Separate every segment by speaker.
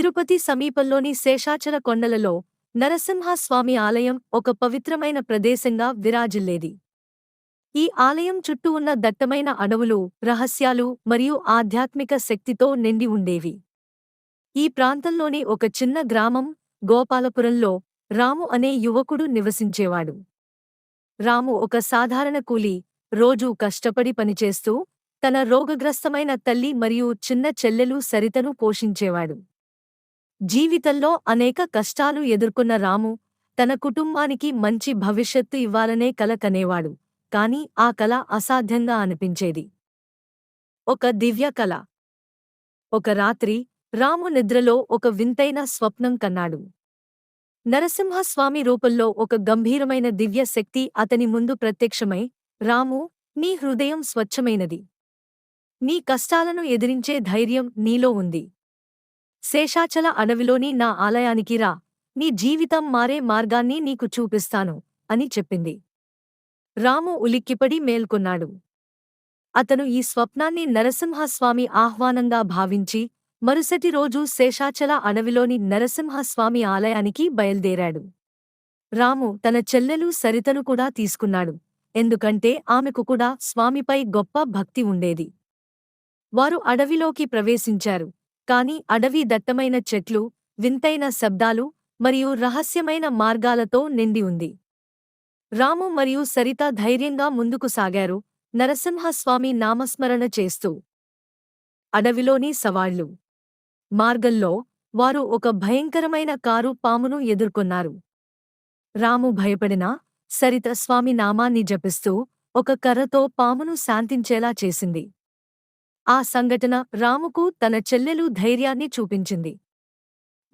Speaker 1: తిరుపతి సమీపంలోని శేషాచల కొండలలో నరసింహస్వామి ఆలయం ఒక పవిత్రమైన ప్రదేశంగా విరాజిల్లేది. ఈ ఆలయం చుట్టూ ఉన్న దట్టమైన అడవులు రహస్యాలు మరియు ఆధ్యాత్మిక శక్తితో నిండి ఉండేవి. ఈ ప్రాంతంలోని ఒక చిన్న గ్రామం గోపాలపురంలో రాము అనే యువకుడు నివసించేవాడు. రాము ఒక సాధారణ కూలి రోజూ కష్టపడి పనిచేస్తూ తన రోగగ్రస్తమైన తల్లి మరియు చిన్న చెల్లెలు సరితను పోషించేవాడు. జీవితంలో అనేక కష్టాలు ఎదుర్కొన్న రాము తన కుటుంబానికి మంచి భవిష్యత్తు ఇవ్వాలనే కల కనేవాడు. కాని ఆ కల అసాధ్యంగా అనిపించేది. ఒక దివ్య కళ ఒక రాత్రి రాము నిద్రలో ఒక వింతైన స్వప్నం కన్నాడు. నరసింహస్వామి రూపంలో ఒక గంభీరమైన దివ్య శక్తి అతని ముందు ప్రత్యక్షమై రాము నీ హృదయం స్వచ్ఛమైనది. నీ కష్టాలను ఎదిరించే ధైర్యం నీలో ఉంది. శేషాచల అడవిలోని నా ఆలయానికి రా. నీ జీవితం మారే మార్గాన్ని నీకు చూపిస్తాను అని చెప్పింది. రాము ఉలిక్కిపడి మేల్కొన్నాడు. అతను ఈ స్వప్నాన్ని నరసింహస్వామి ఆహ్వానంగా భావించి మరుసటి రోజు శేషాచల అడవిలోని నరసింహస్వామి ఆలయానికి బయల్దేరాడు. రాము తన చెల్లెలు సరితను కూడా తీసుకున్నాడు. ఎందుకంటే ఆమెకు కూడా స్వామిపై గొప్ప భక్తి ఉండేది. వారు అడవిలోకి ప్రవేశించారు. కాని అడవి దట్టమైన చెట్లు వింతైన శబ్దాలు మరియు రహస్యమైన మార్గాలతో నిండి ఉంది. రాము మరియు సరిత ధైర్యంగా ముందుకు సాగారు నరసింహస్వామి నామస్మరణ చేస్తూ. అడవిలోని సవాళ్ళు. మార్గంలో వారు ఒక భయంకరమైన కారు పామును ఎదుర్కొన్నారు. రాము భయపడినా సరిత స్వామి నామాన్ని జపిస్తూ ఒక కర్రతో పామును శాంతించేలా చేసింది. ఆ సంఘటన రాముకు తన చెల్లెలు ధైర్యాన్ని చూపించింది.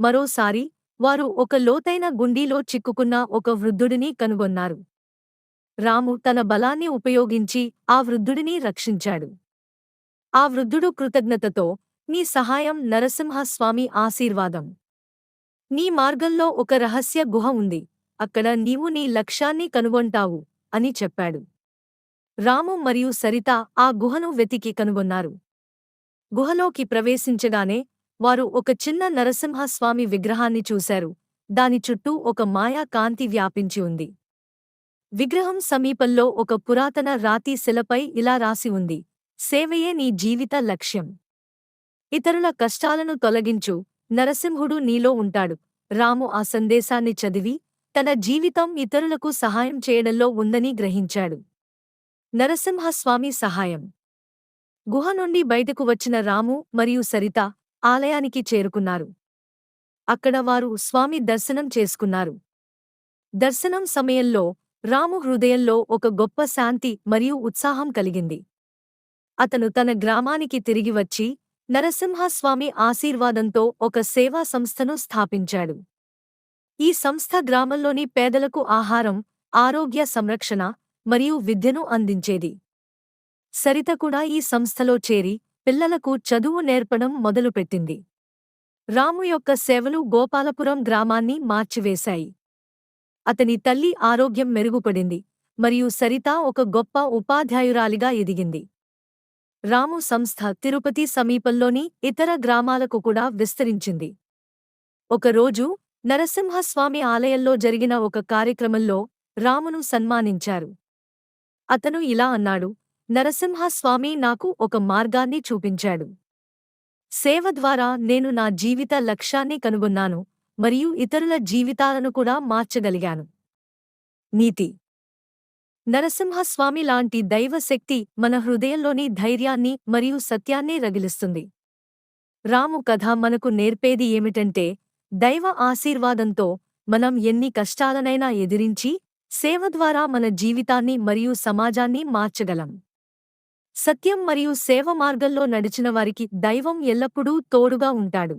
Speaker 1: మరోసారి వారు ఒక లోతైన గుండీలో చిక్కుకున్న ఒక వృద్ధుడిని కనుగొన్నారు. రాము తన బలాన్ని ఉపయోగించి ఆ వృద్ధుడిని రక్షించాడు. ఆ వృద్ధుడు కృతజ్ఞతతో నీ సహాయం నరసింహస్వామి ఆశీర్వాదం. నీ మార్గంలో ఒక రహస్య గుహ ఉంది. అక్కడ నీవు నీ లక్ష్యాన్ని కనుగొంటావు అని చెప్పాడు. రాము మరియు సరిత ఆ గుహను వెతికి కనుగొన్నారు. గుహలోకి ప్రవేశించగానే వారు ఒక చిన్న నరసింహస్వామి విగ్రహాన్ని చూశారు. దాని చుట్టూ ఒక మాయా కాంతి వ్యాపించి ఉంది. విగ్రహం సమీపంలో ఒక పురాతన రాతి శిలపై ఇలా రాసి ఉంది. సేవయే నీ జీవిత లక్ష్యం. ఇతరుల కష్టాలను తొలగించు. నరసింహుడు నీలో ఉంటాడు. రాము ఆ సందేశాన్ని చదివి తన జీవితం ఇతరులకు సహాయం చేయడంలో ఉందని గ్రహించాడు. నరసింహస్వామి సహాయం. గుహ నుండి బయటకు వచ్చిన రాము మరియు సరిత ఆలయానికి చేరుకున్నారు. అక్కడ వారు స్వామి దర్శనం చేసుకున్నారు. దర్శనం సమయంలో రాము హృదయంలో ఒక గొప్ప శాంతి మరియు ఉత్సాహం కలిగింది. అతను తన గ్రామానికి తిరిగి వచ్చి నరసింహస్వామి ఆశీర్వాదంతో ఒక సేవా సంస్థను స్థాపించాడు. ఈ సంస్థ గ్రామంలోని పేదలకు ఆహారం ఆరోగ్య సంరక్షణ మరియు విద్యను అందించేది. సరిత కూడా ఈ సంస్థలో చేరి పిల్లలకు చదువు నేర్పడం మొదలుపెట్టింది. రాము యొక్క సేవలు గోపాలపురం గ్రామాన్ని మార్చివేశాయి. అతని తల్లి ఆరోగ్యం మెరుగుపడింది మరియు సరిత ఒక గొప్ప ఉపాధ్యాయురాలిగా ఎదిగింది. రాము సంస్థ తిరుపతి సమీపంలోని ఇతర గ్రామాలకు కూడా విస్తరించింది. ఒకరోజు నరసింహస్వామి ఆలయంలో జరిగిన ఒక కార్యక్రమంలో రామును సన్మానించారు. అతను ఇలా అన్నాడు నరసింహస్వామి నాకు ఒక మార్గాన్ని చూపించాడు. సేవ ద్వారా నేను నా జీవిత లక్ష్యాన్ని కనుగొన్నాను మరియు ఇతరుల జీవితాలను కూడా మార్చగలిగాను. నీతి. నరసింహస్వామి లాంటి దైవశక్తి మన హృదయంలోని ధైర్యాన్ని మరియు సత్యాన్ని రగిలిస్తుంది. రాము కథ మనకు నేర్పేది ఏమిటంటే దైవ ఆశీర్వాదంతో మనం ఎన్ని కష్టాలనైనా ఎదిరించి సేవ ద్వారా మన జీవితాన్ని మరియు సమాజాన్ని మార్చగలం. సత్యం మరియు సేవ మార్గంలో నడిచిన వారికి దైవం ఎల్లప్పుడూ తోడుగా ఉంటాడు.